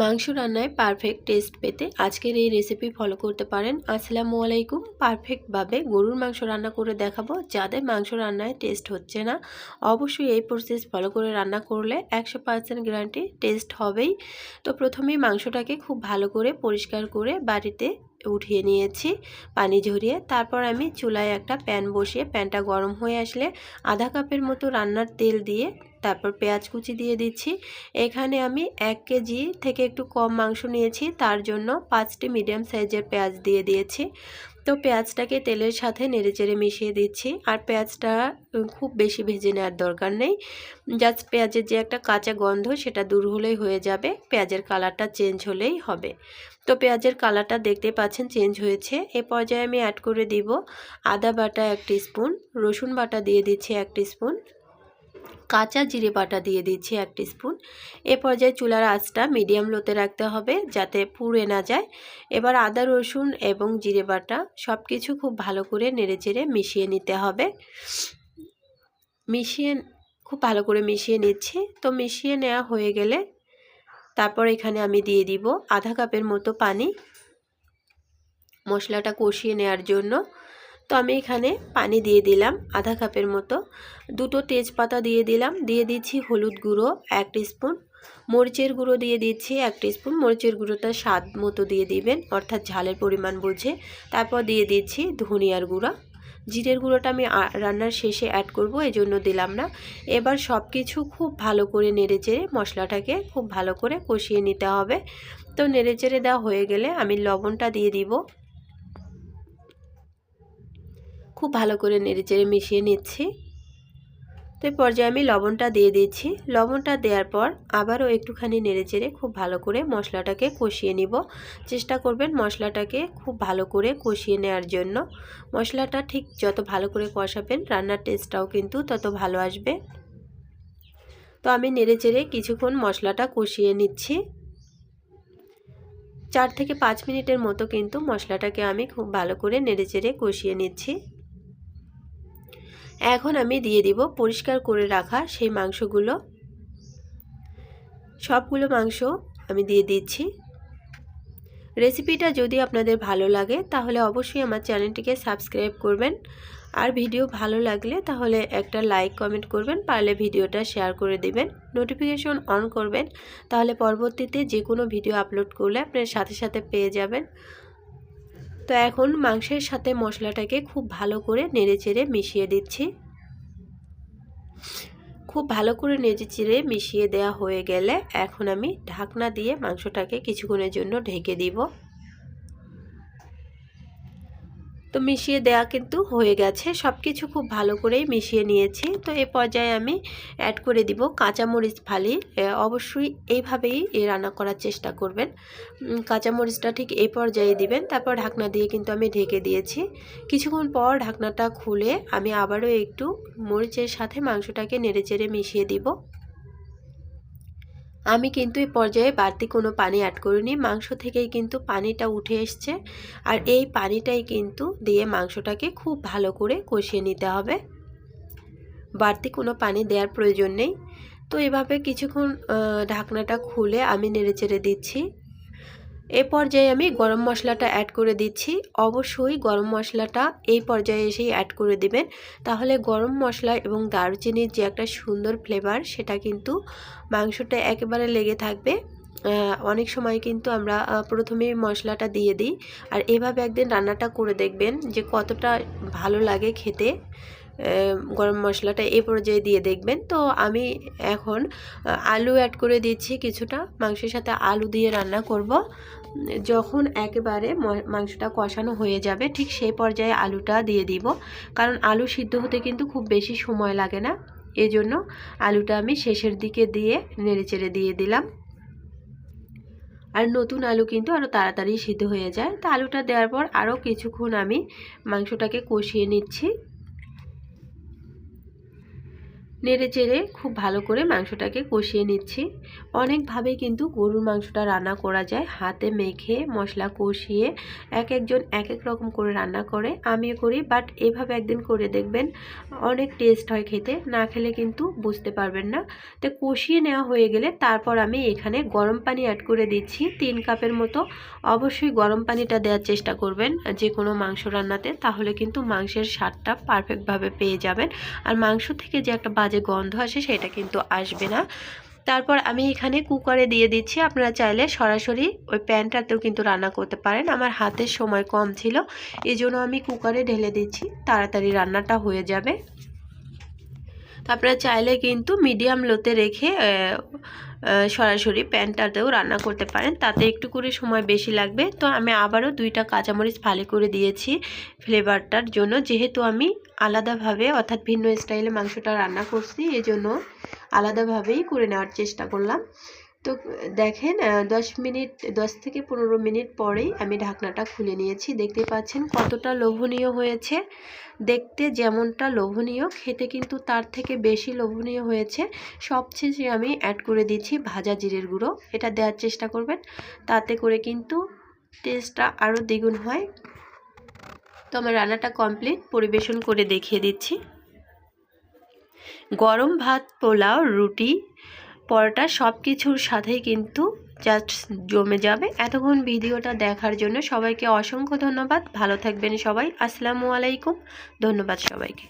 মাংস রান্নায় perfect test পেতে আজকের এই রেসিপি ফলো করতে পারেন। আসসালামু আলাইকুম। পারফেক্টভাবে গরুর মাংস রান্না করে দেখাবো। যাদের মাংস রান্নায় টেস্ট হচ্ছে না, অবশ্যই এই প্রসেস ফলো করে রান্না করলে একশো পার্সেন্ট গ্যারান্টি টেস্ট হবেই। তো প্রথমেই মাংসটাকে খুব ভালো করে পরিষ্কার করে বাড়িতে উঠিয়ে নিয়েছি পানি ঝরিয়ে। তারপর আমি চুলায় একটা প্যান বসিয়ে, প্যানটা গরম হয়ে আসলে আধা কাপের মতো রান্নার তেল দিয়ে তারপর পেঁয়াজ কুচি দিয়ে দিচ্ছি। এখানে আমি এক কেজি থেকে একটু কম মাংস নিয়েছি। তার জন্য পাঁচটি মিডিয়াম সাইজের পেঁয়াজ দিয়ে দিয়েছি। তো পেঁয়াজটাকে তেলের সাথে নেড়েচেড়ে মিশিয়ে দিচ্ছি। আর পেঁয়াজটা খুব বেশি ভেজে নেওয়ার দরকার নেই। জাস্ট পেঁয়াজের যে একটা কাঁচা গন্ধ, সেটা দূর হলেই হয়ে যাবে। পেঁয়াজের কালারটা চেঞ্জ হলেই হবে। তো পেঁয়াজের কালারটা দেখতে পাচ্ছেন চেঞ্জ হয়েছে। এ পর্যায়ে আমি অ্যাড করে দিব আদা বাটা এক স্পুন রসুন বাটা দিয়ে দিচ্ছি এক স্পুন কাঁচা জিরে বাটা দিয়ে দিচ্ছি এক স্পুন এ পর্যায়ে চুলার আঁচটা মিডিয়াম লোতে রাখতে হবে যাতে পুড়ে না যায়। এবার আদা, রসুন এবং জিরে বাটা সব কিছু খুব ভালো করে নেড়েচেড়ে মিশিয়ে নিতে হবে। মিশিয়ে, খুব ভালো করে মিশিয়ে নিচ্ছি। তো মিশিয়ে নেওয়া হয়ে গেলে তারপর এখানে আমি দিয়ে দিব আধা কাপের মতো পানি মশলাটা কষিয়ে নেওয়ার জন্য। তো আমি এখানে পানি দিয়ে দিলাম আধা কাপের মতো। দুটো তেজপাতা দিয়ে দিলাম। দিয়ে দিচ্ছি হলুদ গুঁড়ো এক স্পুন মরিচের গুঁড়ো দিয়ে দিচ্ছি এক স্পুন মরিচের গুঁড়োটা স্বাদ মতো দিয়ে দিবেন, অর্থাৎ ঝালের পরিমাণ বুঝে। তারপর দিয়ে দিচ্ছি ধনিয়ার গুঁড়া। জিরের গুঁড়োটা আমি রান্নার শেষে অ্যাড করব এই জন্য দিলাম না। এবার সব কিছু খুব ভালো করে নেড়ে চেড়ে মশলাটাকে খুব ভালো করে কষিয়ে নিতে হবে। তো নেড়ে চেড়ে দেওয়া হয়ে গেলে আমি লবণটা দিয়ে দিব। খুব ভালো করে নেড়েচেড়ে মিশিয়ে নিচ্ছি। তো এই পর্যায়ে আমি লবণটা দিয়ে দিচ্ছি। লবণটা দেওয়ার পর আবারও একটুখানি নেড়েচেড়ে খুব ভালো করে মশলাটাকে কষিয়ে নিব। চেষ্টা করবেন মশলাটাকে খুব ভালো করে কষিয়ে নেওয়ার জন্য। মশলাটা ঠিক যত ভালো করে কষাবেন, রান্নার টেস্টটাও কিন্তু তত ভালো আসবে। তো আমি নেড়েচেড়ে কিছুক্ষণ মশলাটা কষিয়ে নিচ্ছি। চার থেকে পাঁচ মিনিটের মতো কিন্তু মশলাটাকে আমি খুব ভালো করে নেড়েচেড়ে কষিয়ে নিচ্ছি। এখন আমি দিয়ে দিব পরিষ্কার করে রাখা সেই মাংসগুলো। সবগুলো মাংস আমি দিয়ে দিচ্ছি। রেসিপিটা যদি আপনাদের ভালো লাগে, তাহলে অবশ্যই আমার চ্যানেলটিকে সাবস্ক্রাইব করবেন। আর ভিডিও ভালো লাগলে তাহলে একটা লাইক, কমেন্ট করবেন, পারলে ভিডিওটা শেয়ার করে দিবেন, নোটিফিকেশন অন করবেন, তাহলে পরবর্তীতে যে কোনো ভিডিও আপলোড করলে আপনার সাথে সাথে পেয়ে যাবেন। তো এখন মাংসের সাথে মশলাটাকে খুব ভালো করে নেড়ে চেড়ে মিশিয়ে দিচ্ছি। খুব ভালো করে নেড়ে চেড়ে মিশিয়ে দেওয়া হয়ে গেলে এখন আমি ঢাকনা দিয়ে মাংসটাকে কিছুক্ষণের জন্য ঢেকে দিব। তো মিশিয়ে দেওয়া কিন্তু হয়ে গেছে। সব কিছু খুব ভালো করেই মিশিয়ে নিয়েছি। তো এ পর্যায়ে আমি অ্যাড করে দিব কাঁচামরিচ ফালি। অবশ্যই এইভাবেই রান্না করার চেষ্টা করবেন। কাঁচামরিচটা ঠিক এই পর্যায়ে দিবেন। তারপর ঢাকনা দিয়ে কিন্তু আমি ঢেকে দিয়েছি। কিছুক্ষণ পর ঢাকনাটা খুলে আমি আবারও একটু মরিচের সাথে মাংসটাকে নেড়েচেড়ে মিশিয়ে দিব। আমি কিন্তু এই পর্যায়ে বাড়তি কোনো পানি অ্যাড করিনি। মাংস থেকেই কিন্তু পানিটা উঠে এসছে। আর এই পানিটাই কিন্তু দিয়ে মাংসটাকে খুব ভালো করে কষিয়ে নিতে হবে। বাড়তি কোনো পানি দেওয়ার প্রয়োজন নেই। তো এভাবে কিছুক্ষণ ঢাকনাটা খুলে আমি নেড়েচেড়ে দিচ্ছি। এ পর্যায়ে আমি গরম মশলাটা অ্যাড করে দিচ্ছি। অবশ্যই গরম মশলাটা এই পর্যায়ে এসেই অ্যাড করে দিবেন। তাহলে গরম মশলা এবং দারুচিনির যে একটা সুন্দর ফ্লেভার সেটা কিন্তু মাংসটা একেবারে লেগে থাকবে। অনেক সময় কিন্তু আমরা প্রথমেই মশলাটা দিয়ে দিই। আর এভাবে একদিন রান্নাটা করে দেখবেন যে কতটা ভালো লাগে খেতে। গরম মশলাটা এই পর্যায়ে দিয়ে দেখবেন। তো আমি এখন আলু অ্যাড করে দিচ্ছি কিছুটা। মাংসের সাথে আলু দিয়ে রান্না করব। যখন একেবারে মাংসটা কষানো হয়ে যাবে, ঠিক সেই পর্যায়ে আলুটা দিয়ে দিব। কারণ আলু সিদ্ধ হতে কিন্তু খুব বেশি সময় লাগে না। এজন্য আলুটা আমি শেষের দিকে দিয়ে নেড়েচেড়ে দিয়ে দিলাম। আর নতুন আলু কিন্তু আরও তাড়াতাড়ি সিদ্ধ হয়ে যায়। তো আলুটা দেওয়ার পর আরও কিছুক্ষণ আমি মাংসটাকে কষিয়ে নিচ্ছি। নেড়ে চেড়ে খুব ভালো করে মাংসটাকে কষিয়ে নিচ্ছি। অনেকভাবে কিন্তু গরুর মাংসটা রান্না করা যায়। হাতে মেখে মশলা কষিয়ে এক একজন এক এক রকম করে রান্না করে। আমিও করি বাট এভাবে একদিন করে দেখবেন অনেক টেস্ট হয় খেতে। না খেলে কিন্তু বুঝতে পারবেন না। তো কষিয়ে নেওয়া হয়ে গেলে তারপর আমি এখানে গরম পানি অ্যাড করে দিচ্ছি। তিন কাপের মতো অবশ্যই গরম পানিটা দেওয়ার চেষ্টা করবেন যে কোনো মাংস রান্নাতে। তাহলে কিন্তু মাংসের স্বাদটা পারফেক্টভাবে পেয়ে যাবেন। আর মাংস থেকে যে একটা গন্ধ আসে সেটা কিন্তু আসবে না। তারপর আমি এখানে কুকারে দিয়ে দিচ্ছি। আপনারা চাইলে সরাসরি ওই প্যানটাতেও কিন্তু রান্না করতে পারেন। আমার হাতের সময় কম ছিল। এই জন্য আমি কুকারে ঢেলে দিচ্ছি। তাড়াতাড়ি রান্নাটা হয়ে যাবে। আপনারা চাইলে কিন্তু মিডিয়াম লোতে রেখে সরাসরি প্যানটাতেও রান্না করতে পারেন। তাতে একটু করে সময় বেশি লাগবে। তো আমি আবারও দুইটা কাঁচামরিচ ভালো করে দিয়েছি ফ্লেভারটার জন্য। যেহেতু আমি আলাদাভাবে, অর্থাৎ ভিন্ন স্টাইলে মাংসটা রান্না করছি, এজন্য আলাদাভাবেই করে নেওয়ার চেষ্টা করলাম। তো দেখেন দশ মিনিট, দশ থেকে পনেরো মিনিট পরেই আমি ঢাকনাটা খুলে নিয়েছি। দেখতে পাচ্ছেন কতটা লোভনীয় হয়েছে। দেখতে যেমনটা লোভনীয়, খেতে কিন্তু তার থেকে বেশি লোভনীয় হয়েছে। সবশেষে আমি অ্যাড করে দিচ্ছি ভাজা জিরের গুঁড়ো। এটা দেওয়ার চেষ্টা করবেন, তাতে করে কিন্তু টেস্টটা আরও দ্বিগুণ হয়। তো আমার রান্নাটা কমপ্লিট পরিবেশন করে দেখিয়ে দিচ্ছি। গরম ভাত, পোলাও, রুটি পরোটা সব কিছুর সাথেই কিন্তু জাস্ট জমে যাবে। এতক্ষণ ভিডিওটা দেখার জন্য সবাইকে অসংখ্য ধন্যবাদ। ভালো থাকবেন সবাই। আসসালামু আলাইকুম। ধন্যবাদ সবাইকে।